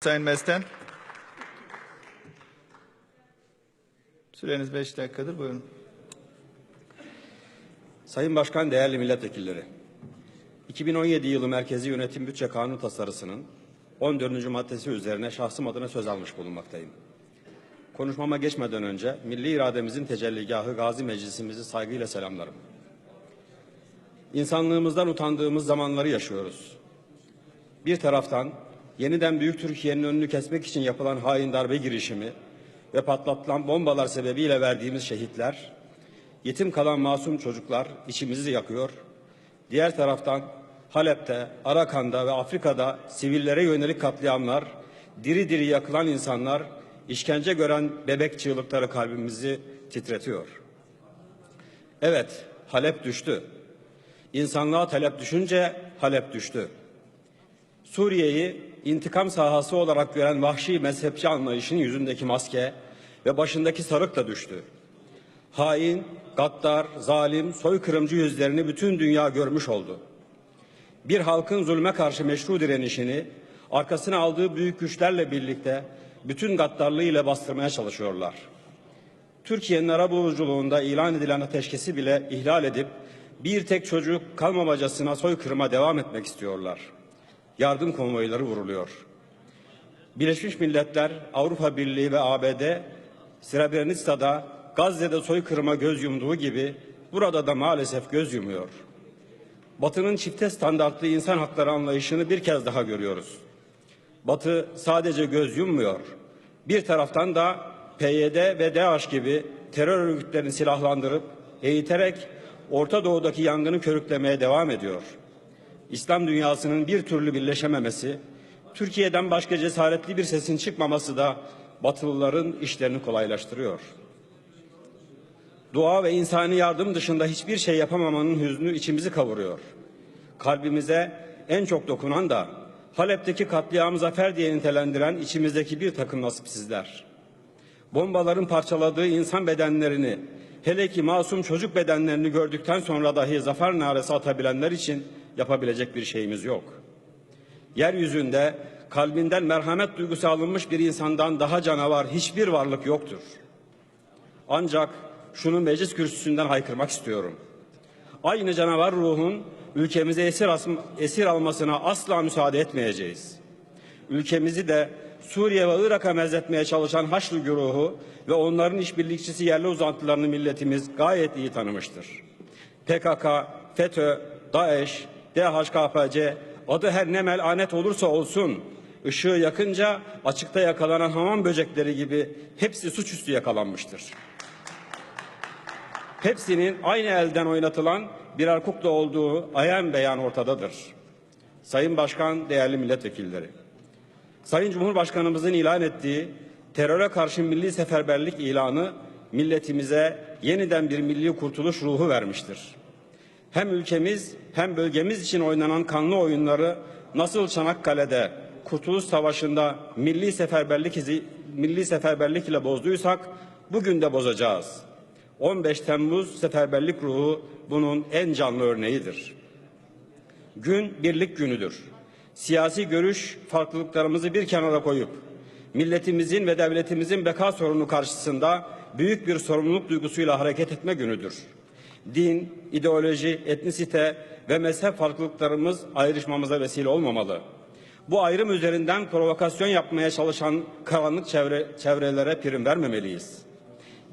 Sayın Mesten. Süreniz 5 dakikadır. Buyurun. Sayın Başkan, değerli milletvekilleri. 2017 yılı Merkezi Yönetim Bütçe Kanunu tasarısının 14. maddesi üzerine şahsım adına söz almış bulunmaktayım. Konuşmama geçmeden önce milli irademizin tecelligahı Gazi Meclisimizi saygıyla selamlarım. İnsanlığımızdan utandığımız zamanları yaşıyoruz. Bir taraftan yeniden Büyük Türkiye'nin önünü kesmek için yapılan hain darbe girişimi ve patlatılan bombalar sebebiyle verdiğimiz şehitler, yetim kalan masum çocuklar içimizi yakıyor. Diğer taraftan Halep'te, Arakan'da ve Afrika'da sivillere yönelik katliamlar, diri diri yakılan insanlar, işkence gören bebek çığlıkları kalbimizi titretiyor. Evet, Halep düştü. İnsanlığa talep düşünce Halep düştü. Suriye'yi intikam sahası olarak gören vahşi mezhepçi anlayışın yüzündeki maske ve başındaki sarık da düştü. Hain, gaddar, zalim, soykırımcı yüzlerini bütün dünya görmüş oldu. Bir halkın zulme karşı meşru direnişini arkasına aldığı büyük güçlerle birlikte bütün gaddarlığıyla bastırmaya çalışıyorlar. Türkiye'nin arabuluculuğunda ilan edilen ateşkesi bile ihlal edip bir tek çocuk kalmamacasına soykırıma devam etmek istiyorlar. Yardım konvoyları vuruluyor. Birleşmiş Milletler, Avrupa Birliği ve ABD Srebrenica'da, Gazze'de soykırıma göz yumduğu gibi burada da maalesef göz yumuyor. Batı'nın çifte standartlı insan hakları anlayışını bir kez daha görüyoruz. Batı sadece göz yummuyor. Bir taraftan da PYD ve DAEŞ gibi terör örgütlerini silahlandırıp eğiterek Orta Doğu'daki yangını körüklemeye devam ediyor. İslam dünyasının bir türlü birleşememesi, Türkiye'den başka cesaretli bir sesin çıkmaması da Batılıların işlerini kolaylaştırıyor. Dua ve insani yardım dışında hiçbir şey yapamamanın hüznü içimizi kavuruyor. Kalbimize en çok dokunan da Halep'teki katliamı zafer diye nitelendiren içimizdeki bir takım nasipsizler. Bombaların parçaladığı insan bedenlerini, hele ki masum çocuk bedenlerini gördükten sonra dahi zafer naresi atabilenler için yapabilecek bir şeyimiz yok. Yeryüzünde kalbinden merhamet duygusu alınmış bir insandan daha canavar hiçbir varlık yoktur. Ancak şunu meclis kürsüsünden haykırmak istiyorum. Aynı canavar ruhun ülkemize esir, esir almasına asla müsaade etmeyeceğiz. Ülkemizi de Suriye ve Irak'a mezzetmeye çalışan Haçlı güruhu ve onların işbirlikçisi yerli uzantılarını milletimiz gayet iyi tanımıştır. PKK, FETÖ, DAEŞ, DHKPC adı her ne melanet olursa olsun ışığı yakınca açıkta yakalanan hamam böcekleri gibi hepsi suçüstü yakalanmıştır. Hepsinin aynı elden oynatılan birer kukla olduğu ayan beyan ortadadır. Sayın Başkan, değerli milletvekilleri. Sayın Cumhurbaşkanımızın ilan ettiği teröre karşı milli seferberlik ilanı milletimize yeniden bir milli kurtuluş ruhu vermiştir. Hem ülkemiz hem bölgemiz için oynanan kanlı oyunları nasıl Çanakkale'de Kurtuluş Savaşı'nda milli seferberlik izi, milli seferberlik ile bozduysak bugün de bozacağız. 15 Temmuz seferberlik ruhu bunun en canlı örneğidir. Gün birlik günüdür. Siyasi görüş farklılıklarımızı bir kenara koyup milletimizin ve devletimizin beka sorunu karşısında büyük bir sorumluluk duygusuyla hareket etme günüdür. Din, ideoloji, etnisite ve mezhep farklılıklarımız ayrışmamıza vesile olmamalı. Bu ayrım üzerinden provokasyon yapmaya çalışan karanlık çevre, çevrelere prim vermemeliyiz.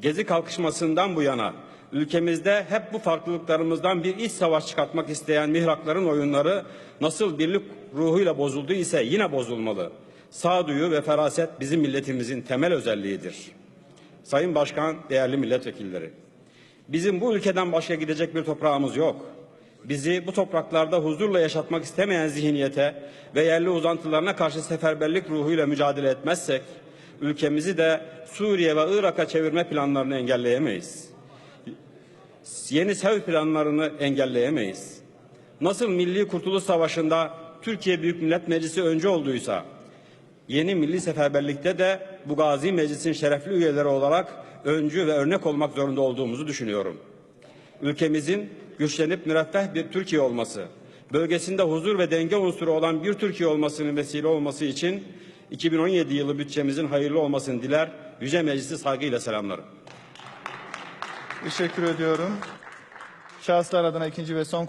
Gezi kalkışmasından bu yana ülkemizde hep bu farklılıklarımızdan bir iç savaş çıkartmak isteyen mihrakların oyunları nasıl birlik ruhuyla bozuldu ise yine bozulmalı. Sağduyu ve feraset bizim milletimizin temel özelliğidir. Sayın Başkan, değerli milletvekilleri. Bizim bu ülkeden başka gidecek bir toprağımız yok. Bizi bu topraklarda huzurla yaşatmak istemeyen zihniyete ve yerli uzantılarına karşı seferberlik ruhuyla mücadele etmezsek, ülkemizi de Suriye ve Irak'a çevirme planlarını engelleyemeyiz. Yeni sev planlarını engelleyemeyiz. Nasıl Milli Kurtuluş Savaşı'nda Türkiye Büyük Millet Meclisi önce olduysa, yeni milli seferberlikte de bu Gazi Meclis'in şerefli üyeleri olarak öncü ve örnek olmak zorunda olduğumuzu düşünüyorum. Ülkemizin güçlenip müreffeh bir Türkiye olması, bölgesinde huzur ve denge unsuru olan bir Türkiye olmasının vesile olması için 2017 yılı bütçemizin hayırlı olmasını diler. Yüce Meclisi saygıyla selamlarım. Teşekkür ediyorum. Şahıslar adına ikinci ve son